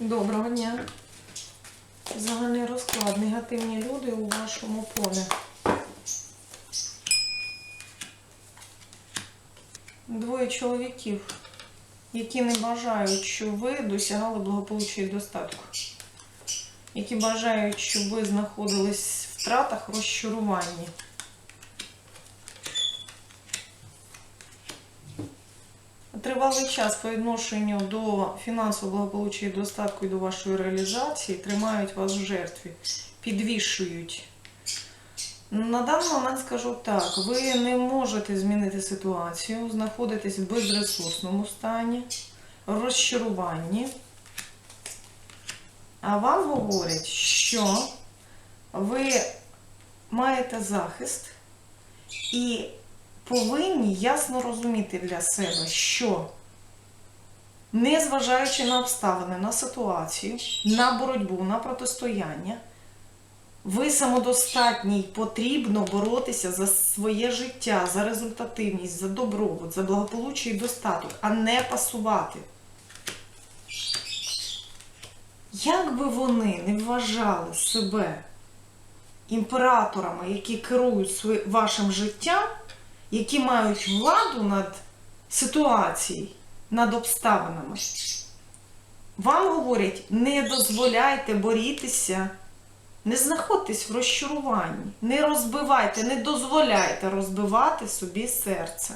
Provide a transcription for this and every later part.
Доброго дня. Загальний розклад. Негативні люди у вашому полі. Двоє чоловіків, які не бажають, щоб ви досягали благополуччя і достатку. Які бажають, щоб ви знаходились в втратах, розчаруванні. Тривалий час по відношенню до фінансового благополуччя і достатку і до вашої реалізації тримають вас в жертві, підвішують. На даний момент скажу так: ви не можете змінити ситуацію, знаходитесь в безресурсному стані, розчаруванні. А вам говорять, що ви маєте захист і повинні ясно розуміти для себе, що незважаючи на обставини, на ситуацію, на боротьбу, на протистояння, ви самодостатній, потрібно боротися за своє життя, за результативність, за добробут, за благополуччя і достаток, а не пасувати. Як би вони не вважали себе імператорами, які керують вашим життям, які мають владу над ситуацією, над обставинами, вам говорять, не дозволяйте борітися, не знаходьтесь в розчаруванні, не розбивайте, не дозволяйте розбивати собі серце.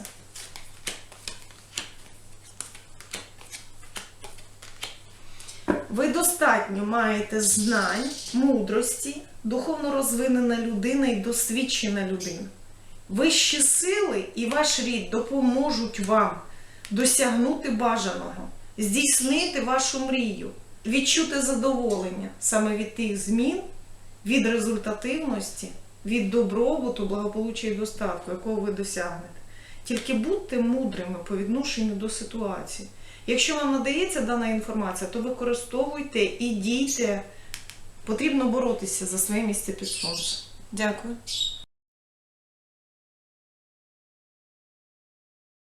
Ви достатньо маєте знань, мудрості, духовно розвинена людина і досвідчена людина. Вищі сили і ваш рід допоможуть вам досягнути бажаного, здійснити вашу мрію, відчути задоволення саме від тих змін, від результативності, від добробуту, благополуччя і достатку, якого ви досягнете. Тільки будьте мудрими по відношенню до ситуації. Якщо вам надається дана інформація, то використовуйте і дійте. Потрібно боротися за своє місце під сонцем. Дякую.